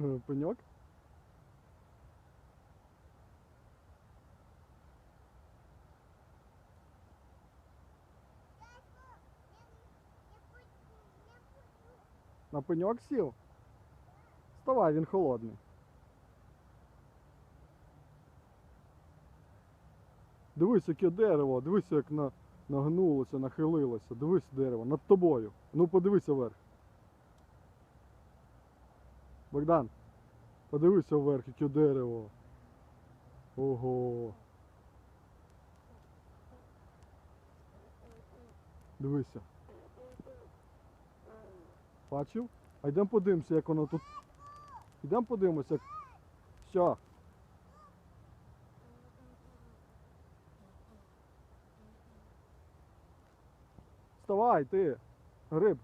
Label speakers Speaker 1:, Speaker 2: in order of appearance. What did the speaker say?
Speaker 1: Пеньок? На пеньок сів? Вставай, він холодний. Дивись, яке дерево, дивись, як на, нагнулося, нахилилося. Дивись дерево над тобою. Ну подивися вверх. Богдан, подивися вверх, яке дерево. Ого. Дивися. Бачив? А йдемо подивимося, як воно тут. Йдемо подивимося, як. Вставай, ти, гриб.